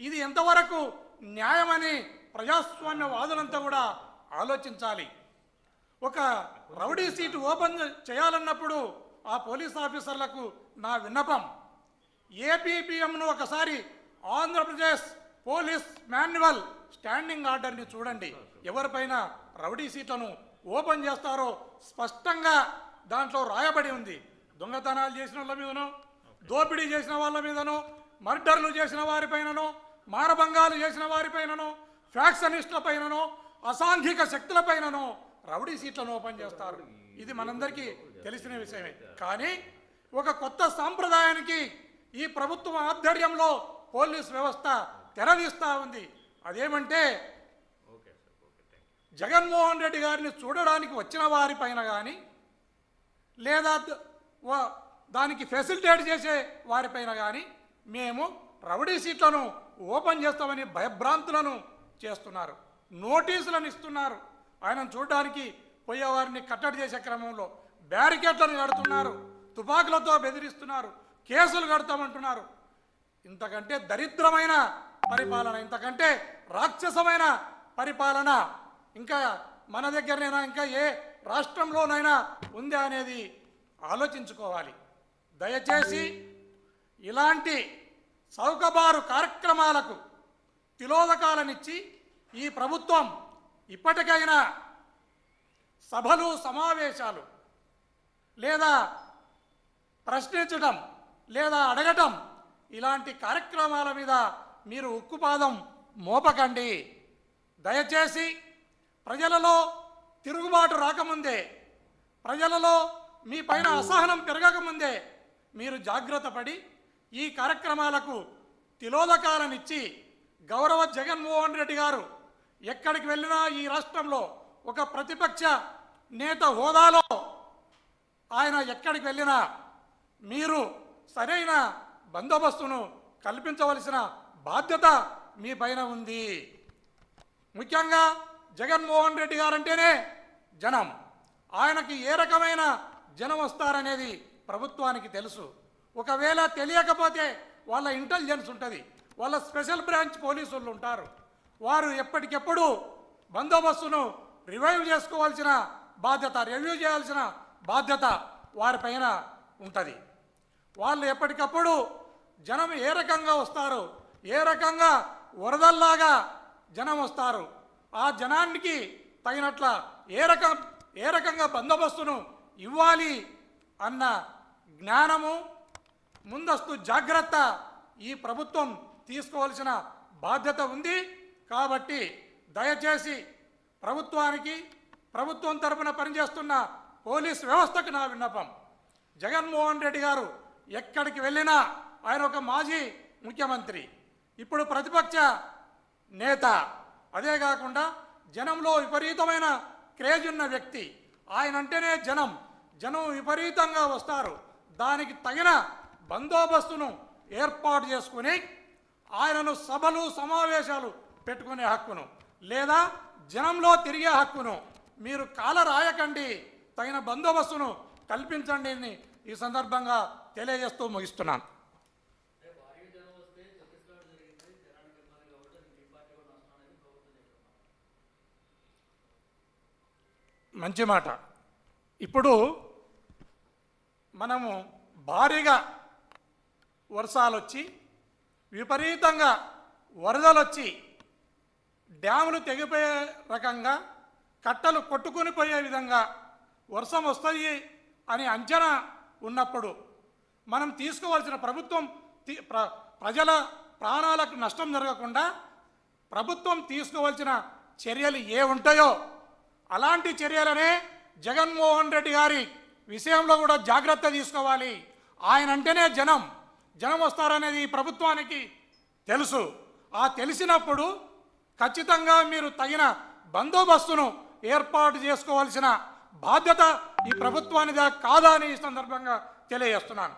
ఇది ఎంతవరకు న్యాయమని ప్రజాస్వామ్యవాదులంతా కూడా ఆలోచించాలి. ఒక రౌడీ సీటు ఓపెన్ చేయాలన్నప్పుడు ఆ పోలీస్ ఆఫీసర్లకు నా విన్నపం ఏపీపీఎంను ఒకసారి ఆంధ్రప్రదేశ్ పోలీస్ మాన్యువల్ స్టాండింగ్ ఆర్డర్ని చూడండి. ఎవరిపైన రౌడీ సీట్లను ఓపెన్ చేస్తారో స్పష్టంగా దాంట్లో రాయబడి ఉంది. దొంగతనాలు చేసిన వాళ్ళ మీదనో దోపిడీ చేసిన వాళ్ళ మీదనో మర్డర్లు చేసిన వారిపైననో మానభంగాలు చేసిన వారిపైననో ఫ్యాక్షనిస్టులపైనను అసాంఘిక శక్తులపైనను రౌడీ సీట్లను ఓపెన్ చేస్తారు. ఇది మనందరికీ తెలిసిన విషయమే. కానీ ఒక కొత్త సాంప్రదాయానికి ఈ ప్రభుత్వం ఆధ్వర్యంలో పోలీస్ వ్యవస్థ తెరదీస్తా ఉంది. అదేమంటే జగన్మోహన్ రెడ్డి గారిని చూడడానికి వచ్చిన వారిపైన కానీ లేదా దానికి ఫెసిలిటేట్ చేసే వారిపైన కానీ మేము రౌడీ సీట్లను ఓపెన్ చేస్తామని భయభ్రాంతులను చేస్తున్నారు. నోటీసులను ఇస్తున్నారు. ఆయన చూడడానికి పోయేవారిని కట్టడి చేసే క్రమంలో బ్యారికేడ్లను కడుతున్నారు. తుపాకులతో బెదిరిస్తున్నారు. కేసులు కడతామంటున్నారు. ఇంతకంటే దరిద్రమైన పరిపాలన ఇంతకంటే రాక్షసమైన పరిపాలన ఇంకా మన దగ్గరనైనా ఇంకా ఏ రాష్ట్రంలోనైనా ఉందా అనేది ఆలోచించుకోవాలి. దయచేసి ఇలాంటి చౌకబారు కార్యక్రమాలకు తిలోదకాలనిచ్చి ఈ ప్రభుత్వం ఇప్పటికైనా సభలు సమావేశాలు లేదా ప్రశ్నించడం లేదా అడగటం ఇలాంటి కార్యక్రమాల మీద మీరు ఉక్కుపాదం మోపకండి. దయచేసి ప్రజలలో తిరుగుబాటు రాకముందే ప్రజలలో మీ పైన అసహనం పెరగకముందే మీరు జాగ్రత్త పడి ఈ కార్యక్రమాలకు తిలోదకాలనిచ్చి గౌరవ జగన్మోహన్ రెడ్డి గారు ఎక్కడికి వెళ్ళినా ఈ రాష్ట్రంలో ఒక ప్రతిపక్ష నేత హోదాలో ఆయన ఎక్కడికి వెళ్ళినా మీరు సరైన బందోబస్తును కల్పించవలసిన బాధ్యత మీ పైన ఉంది. ముఖ్యంగా జగన్మోహన్ రెడ్డి గారంటేనే జనం. ఆయనకి ఏ రకమైన జనం వస్తారనేది ప్రభుత్వానికి తెలుసు. ఒకవేళ తెలియకపోతే వాళ్ళ ఇంటెలిజెన్స్ ఉంటుంది. వాళ్ళ స్పెషల్ బ్రాంచ్ పోలీసులు ఉంటారు. వారు ఎప్పటికెప్పుడు బందోబస్తును రివైవ్ చేసుకోవాల్సిన బాధ్యత రివ్యూ చేయాల్సిన బాధ్యత వారిపైన ఉంటుంది. వాళ్ళు ఎప్పటికప్పుడు జనం ఏ రకంగా వస్తారు ఏ రకంగా వరదల్లాగా జనం వస్తారు ఆ జనానికి తగినట్ల ఏ రకం ఏ రకంగా బందోబస్తును ఇవ్వాలి అన్న జ్ఞానము ముందస్తు జాగ్రత్త ఈ ప్రభుత్వం తీసుకోవాల్సిన బాధ్యత ఉంది. కాబట్టి దయచేసి ప్రభుత్వానికి ప్రభుత్వం తరపున పనిచేస్తున్న పోలీస్ వ్యవస్థకు నా విన్నపం. జగన్మోహన్ రెడ్డి గారు ఎక్కడికి వెళ్ళినా ఆయన ఒక మాజీ ముఖ్యమంత్రి. ఇప్పుడు ప్రతిపక్ష నేత. అదే కాకుండా జనంలో విపరీతమైన క్రేజ్ ఉన్న వ్యక్తి. ఆయన అంటేనే జనం. జనం విపరీతంగా వస్తారు. దానికి తగిన బందోబస్తును ఏర్పాటు చేసుకుని ఆయనను సభలు సమావేశాలు పెట్టుకునే హక్కును లేదా జనంలో తిరిగే హక్కును మీరు కాల రాయకండి తగిన బందోబస్తును కల్పించండి అని ఈ సందర్భంగా తెలియజేస్తూ ముగిస్తున్నాను. మంచి మాట. ఇప్పుడు మనము భారీగా వర్షాలు వచ్చి విపరీతంగా వరదలు వచ్చి డ్యాములు తెగిపోయే రకంగా కట్టలు కొట్టుకుని పోయే విధంగా వర్షం వస్తాయి అని అంచనా ఉన్నప్పుడు మనం తీసుకోవాల్సిన ప్రభుత్వం తీ- ప్ర- ప్రజల ప్రాణాలకు నష్టం జరగకుండా ప్రభుత్వం తీసుకోవాల్సిన చర్యలు ఏ ఉంటాయో అలాంటి చర్యలనే జగన్మోహన్ రెడ్డి గారి విషయంలో కూడా జాగ్రత్త తీసుకోవాలి. ఆయన అంటేనే జనం. జనం వస్తారనేది ఈ ప్రభుత్వానికి తెలుసు. ఆ తెలిసినప్పుడు ఖచ్చితంగా మీరు తగిన బందోబస్తును ఏర్పాటు చేసుకోవాల్సిన బాధ్యత ఈ ప్రభుత్వానిదా కాదా అని ఈ సందర్భంగా తెలియజేస్తున్నాను.